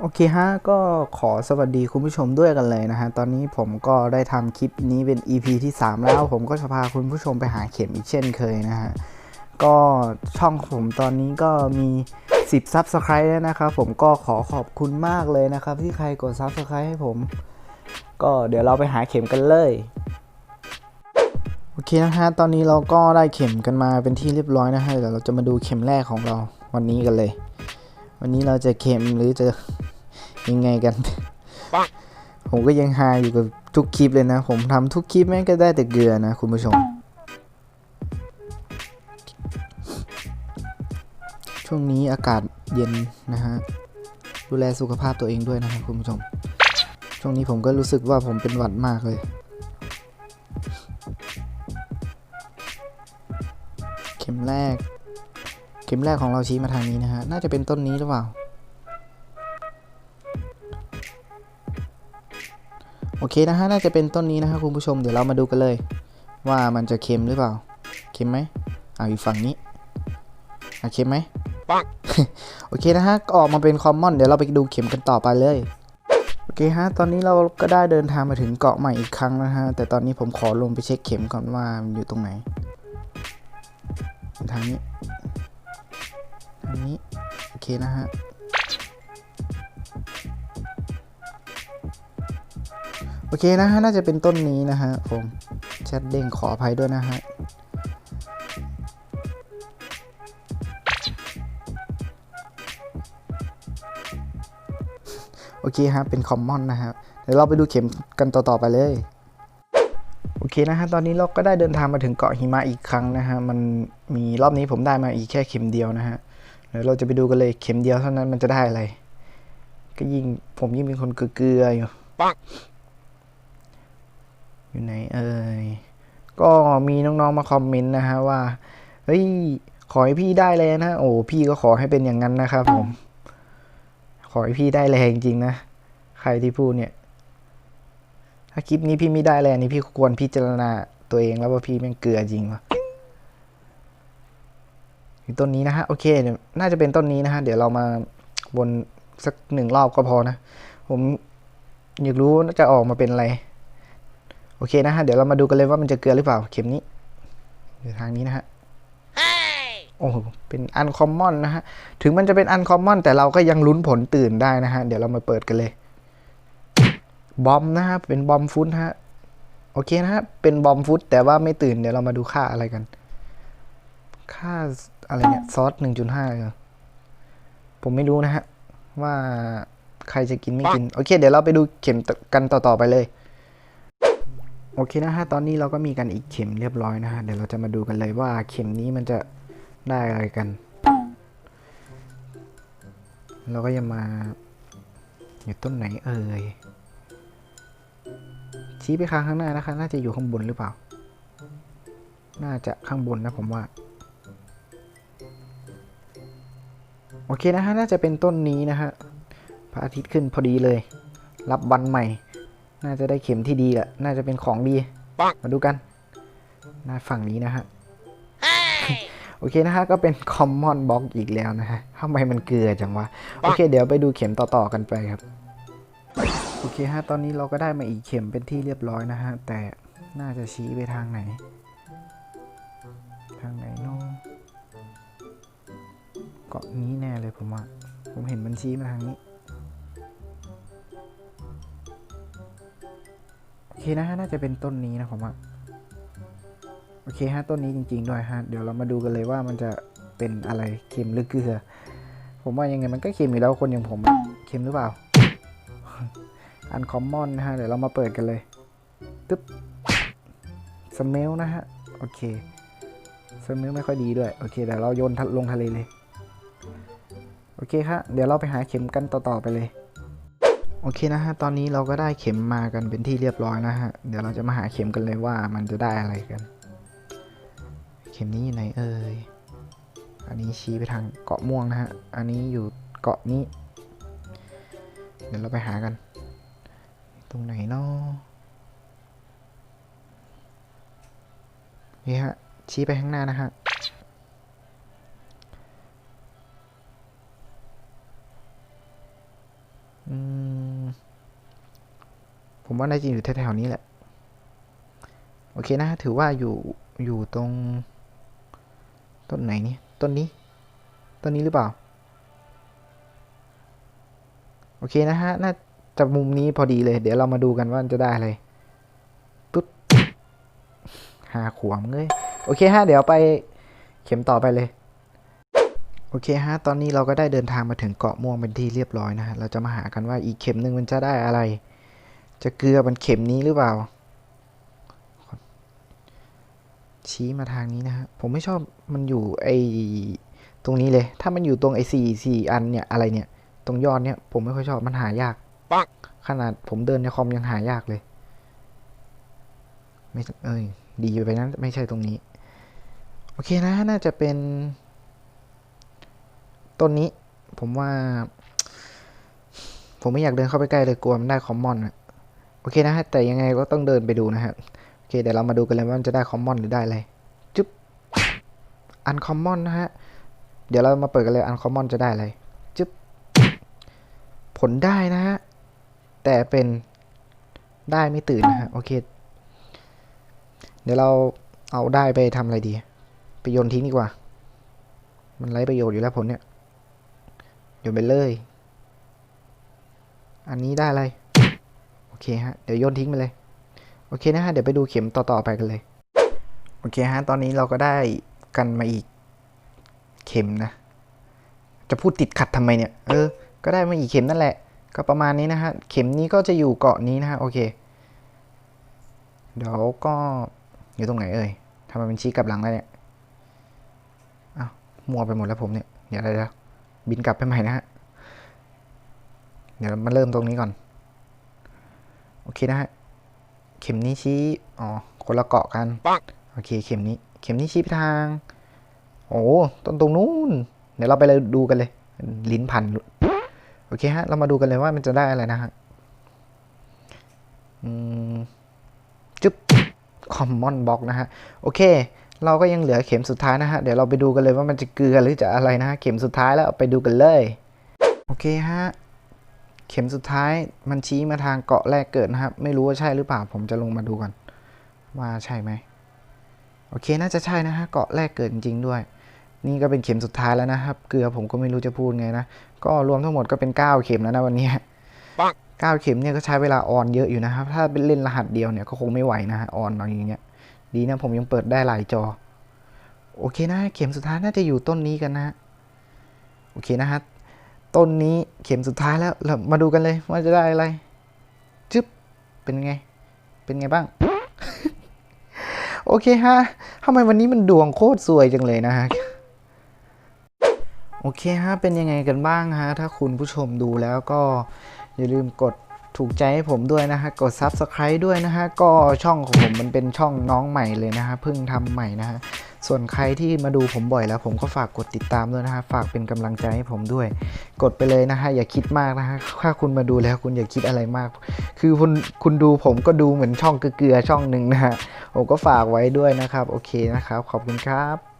โอเคฮะ ก็ขอสวัสดีคุณผู้ชมด้วยกันเลยนะฮะ ตอนนี้ผมก็ได้ทำคลิปนี้เป็น EP ที่ 3 แล้ว ผมก็จะพาคุณผู้ชมไปหาเข็มอีกเช่นเคยนะฮะ ก็ช่องผมตอนนี้ก็มี 10 Subscribe แล้วนะครับ ผมก็ขอขอบคุณมากเลยนะครับ ที่ใครกด Subscribe ให้ผม ก็เดี๋ยวเราไปหาเข็มกันเลย โอเคนะฮะ ตอนนี้เราก็ได้เข็มกันมาเป็นที่เรียบร้อยนะฮะ เดี๋ยวเราจะมาดูเข็มแรกของเราวันนี้กันเลย วันนี้เราจะเข็มหรือจะยังไงกัน ผมก็ยังฮาอยู่กับทุกคลิปเลยนะ ผมทำทุกคลิปแม่งก็ได้แต่เกลือนะคุณผู้ชม ช่วงนี้อากาศเย็นนะฮะ ดูแลสุขภาพตัวเองด้วยนะครับคุณผู้ชม ช่วงนี้ผมก็รู้สึกว่าผมเป็นหวัดมากเลยเข็มแรก เข็มแรกของเราชี้มาทางนี้นะฮะ น่าจะเป็นต้นนี้หรือเปล่า โอเคนะฮะ น่าจะเป็นต้นนี้นะครับคุณผู้ชม เดี๋ยวเรามาดูกันเลย ว่ามันจะเค็มหรือเปล่า เค็มไหมอ่าอยู่ฝั่งนี้อะเค็มไหมปังโอเคนะฮะ ก็ออกมาเป็นคอมมอน เดี๋ยวเราไปดูเข็มกันต่อไปเลย โอเคฮะ ตอนนี้เราก็ได้เดินทางมาถึงเกาะใหม่อีกครั้งนะฮะ แต่ตอนนี้ผมขอลงไปเช็คเข็มก่อนว่ามันอยู่ตรงไหน ทางนี้างนี้ โอเคนะฮะ โอเคนะฮะ น่าจะเป็นต้นนี้นะฮะผมแชทเด้งขออภัยด้วยนะฮะโอเคฮะ เป็นคอมมอนนะฮะเดี๋ยวเราไปดูเข็มกันต่อ ๆ ไปเลย โอเคนะฮะ ตอนนี้เราก็ได้เดินทางมาถึงเกาะหิมะอีกครั้งนะฮะ มันมีรอบนี้ผมได้มาอีกแค่เข็มเดียวนะฮะ เดี๋ยวเราจะไปดูกันเลยเข็มเดียวเท่านั้นมันจะได้อะไร ก็ยิ่งผมยิ่งเป็นคนเกลือๆอยู่ปังอยู่ไหนเอ่ยก็มีน้องๆมาคอมเมนต์นะฮะว่าเฮ้ยขอให้พี่ได้เลยนะ โอ้พี่ก็ขอให้เป็นอย่างนั้นนะครับผม ขอให้พี่ได้แรงจริงๆนะ ใครที่พูดเนี่ย ถ้าคลิปนี้พี่ไม่ได้แรงนี่พี่ควรพิจารณาตัวเองแล้วว่าพี่แม่งเกลือจริงวะ อยู่ต้นนี้นะฮะโอเคเดี๋ยวน่าจะเป็นต้นนี้นะฮะเดี๋ยวเรามาวนสักหนึ่งรอบก็พอนะ ผมอยากรู้ว่าจะออกมาเป็นอะไร โอเคนะฮะเดี๋ยวเรามาดูกันเลยว่ามันจะเกลือหรือเปล่าเข็มนี้อยู่ทางนี้นะฮะโอ้โหเป็นอันคอมมอนนะฮะถึงมันจะเป็นอันคอมมอนแต่เราก็ยังลุ้นผลตื่นได้นะฮะเดี๋ยวเรามาเปิดกันเลยบอมนะฮะเป็นบอมฟุตฮะโอเคนะฮะเป็นบอมฟุตแต่ว่าไม่ตื่นเดี๋ยวเรามาดูค่าอะไรกัน ค่า อะไรเนี่ยซอสหนึ่งจุดห้าผมไม่รู้นะฮะ ว่าใครจะกินไม่กิน โอเค เดี๋ยวเราไปดูเข็มกันต่อ ๆ ไปเลย โอเคนะฮะ ตอนนี้เราก็มีกันอีกเข็มเรียบร้อยนะฮะ เดี๋ยวเราจะมาดูกันเลยว่าเข็มนี้มันจะได้อะไรกัน เราก็ยังมา อยู่ต้นไหนเอ่ย ชี้ไปข้างข้างหน้านะคะ น่าจะอยู่ข้างบนหรือเปล่า น่าจะข้างบนนะผมว่า เคนะฮะ น่าจะเป็นต้นนี้นะฮะ พระอาทิตย์ขึ้นพอดีเลย รับวันใหม่ น่าจะได้เข็มที่ดีแหละ น่าจะเป็นของดีปังมาดูกันหน้าฝั่งนี้นะฮะ โอเคนะฮะ ก็เป็นคอมมอนบ็อกอีกแล้วนะฮะทำไมมันเกลือจังวะ โอเค เดี๋ยวไปดูเข็มต่อๆกันไปครับ โอเคฮะ ตอนนี้เราก็ได้มาอีกเข็มเป็นที่เรียบร้อยนะฮะ แต่น่าจะชี้ไปทางไหน กาะนี้แน่เลยผมว่าผมเห็นมันชี้มาทางนี้ โอเคนะฮะน่าจะเป็นต้นนี้นะผมว่าโอเคฮะต้นนี้จริง ๆ ด้วยฮะเดี๋ยวเรามาดูกันเลยว่ามันจะเป็นอะไรเค็มหรือเกลือ ผมว่ายังไงมันก็เค็มอยู่แล้วคนอย่างผมเค็มหรือเปล่า อันคอมมอนนะฮะเดี๋ยวเรามาเปิดกันเลยตึ๊บสเมลนะฮะโอเคสเมลไม่ค่อยดีด้วย โอเคเดี๋ยวเราโยนลงทะเลเลย โอเคครับเดี๋ยวเราไปหาเข็มกันต่อๆไปเลยโอเคนะฮะ ตอนนี้เราก็ได้เข็มมากันเป็นที่เรียบร้อยนะฮะ เดี๋ยวเราจะมาหาเข็มกันเลยว่ามันจะได้อะไรกัน เข็มนี้อยู่ไหนเอ่ย อันนี้ชี้ไปทางเกาะม่วงนะฮะ อันนี้อยู่เกาะนี้ เดี๋ยวเราไปหากัน ตรงไหนเนาะนี่ฮะ ชี้ไปข้างหน้านะฮะ ผมว่าน่าจะอยู่แถวๆนี้แหละ โอเคนะ ถือว่าอยู่อยู่ตรง ต้นไหนนี่ต้นนี้ ต้นนี้หรือเปล่า โอเคนะฮะ น่าจะมุมนี้พอดีเลย เดี๋ยวเรามาดูกันว่าจะได้อะไรปุ๊บหาขวมเลยโอเคฮะ เดี๋ยวไปเข็มต่อไปเลย โอเคฮะ ตอนนี้เราก็ได้เดินทางมาถึงเกาะม่วงเป็นที่เรียบร้อยนะฮะ เราจะมาหากันว่าอีกเข็มหนึ่งมันจะได้อะไร จะเกลือมันเข็มนี้หรือเปล่า ชี้มาทางนี้นะฮะ ผมไม่ชอบมันอยู่ไอตรงนี้เลย ถ้ามันอยู่ตรงไอสี่สี่อันเนี่ยอะไรเนี่ย ตรงยอดเนี่ยผมไม่ค่อยชอบมันหายากปังขนาดผมเดินในคอมยังหายากเลย ไม่เอ้ยดีไปนั้นไม่ใช่ตรงนี้ โอเคนะ น่าจะเป็น ต้นนี้ ผมว่า ผมไม่อยากเดินเข้าไปใกล้เลยกลัวมันได้คอมมอนอะ โอเคนะฮะ แต่ยังไงก็ต้องเดินไปดูนะฮะ โอเค เดี๋ยวเรามาดูกันเลยว่ามันจะได้คอมมอนหรือได้อะไร จุ๊บ อันคอมมอนนะฮะ เดี๋ยวเรามาเปิดกันเลยอันคอมมอนจะได้อะไร จุ๊บ ผลได้นะฮะ แต่เป็นได้ไม่ตื่นนะฮะ โอเค เดี๋ยวเราเอาได้ไปทำอะไรดี ไปโยนทิ้งดีกว่า มันไร้ประโยชน์อยู่แล้วผลเนี่ยโยนไปเลย อันนี้ได้อะไร โอเคฮะ เดี๋ยวโยนทิ้งไปเลย โอเคนะฮะ เดี๋ยวไปดูเข็มต่อๆไปกันเลย โอเคฮะ ตอนนี้เราก็ได้กันมาอีกเข็มนะ จะพูดติดขัดทำไมเนี่ย เออ ก็ได้มาอีกเข็มนั่นแหละ ก็ประมาณนี้นะฮะ เข็มนี้ก็จะอยู่เกาะนี้นะฮะ โอเค เดี๋ยวก็อยู่ตรงไหนเอ่ยทำไมเป็นชี้กลับหลังแล้วเนี่ยอ้าวมัวไปหมดแล้วผมเนี่ย เดี๋ยวอะไรแล้วบินกลับไปใหม่นะฮะ เดี๋ยวมาเริ่มตรงนี้ก่อน โอเคนะฮะ เข็มนี้ชี้ อ๋อ คนละเกาะกันปังโอเค เข็มนี้ เข็มนี้ชี้ไปทาง โอ้ต้นตรงนู้น เดี๋ยวเราไปเลยดูกันเลย ลิ้นพันหลุดโอเคฮะ เรามาดูกันเลยว่ามันจะได้อะไรนะฮะ อืม จุ๊บ คอมมอนบ็อกนะฮะ โอเค เราก็ยังเหลือเข็มสุดท้ายนะฮะ เดี๋ยวเราไปดูกันเลยว่ามันจะเกลือหรือจะอะไรนะฮะ เข็มสุดท้ายแล้วไปดูกันเลย โอเคฮะ เข็มสุดท้ายมันชี้มาทางเกาะแรกเกิดนะครับ ไม่รู้ว่าใช่หรือเปล่า ผมจะลงมาดูก่อน ว่าใช่ไหมโอเคน่าจะใช่นะฮะเกาะแรกเกิดจริงๆด้วย นี่ก็เป็นเข็มสุดท้ายแล้วนะครับ เกลือผมก็ไม่รู้จะพูดไงนะ ก็รวมทั้งหมดก็เป็น 9 เข็มแล้วนะวันนี้ปังเก้าเข็มเนี่ยก็ใช้เวลาออนเยอะอยู่นะครับ ถ้าเป็นเล่นรหัสเดียวเนี่ยก็คงไม่ไหวนะฮะออนมาอย่างเงี้ย ดีนะผมยังเปิดได้หลายจอ โอเคนะเข็มสุดท้ายน่าจะอยู่ต้นนี้กันนะฮะโอเคนะฮะ ต้นนี้เข็มสุดท้ายแล้วเรามาดูกันเลยว่าจะได้อะไรจึ๊บเป็นไง เป็นไงบ้าง โอเคฮะทำไมวันนี้มันดวงโคตรสวยจังเลยนะฮะโอเคฮะเป็นยังไงกันบ้างฮะ ถ้าคุณผู้ชมดูแล้วก็อย่าลืมกดถูกใจให้ผมด้วยนะฮะ กด Subscribe ด้วยนะฮะ ก็ช่องของผมมันเป็นช่องน้องใหม่เลยนะฮะ เพิ่งทำใหม่นะฮะ ส่วนใครที่มาดูผมบ่อยแล้ว ผมก็ฝากกดติดตามด้วยนะฮะฝากเป็นกำลังใจให้ผมด้วย กดไปเลยนะฮะอย่าคิดมากนะฮะถ้าคุณมาดูแล้วคุณอย่าคิดอะไรมาก คือคุณคุณดูผมก็ดูเหมือนช่องเกลือช่องหนึ่งนะฮะผมก็ฝากไว้ด้วยนะครับ โอเคนะครับ ขอบคุณครับ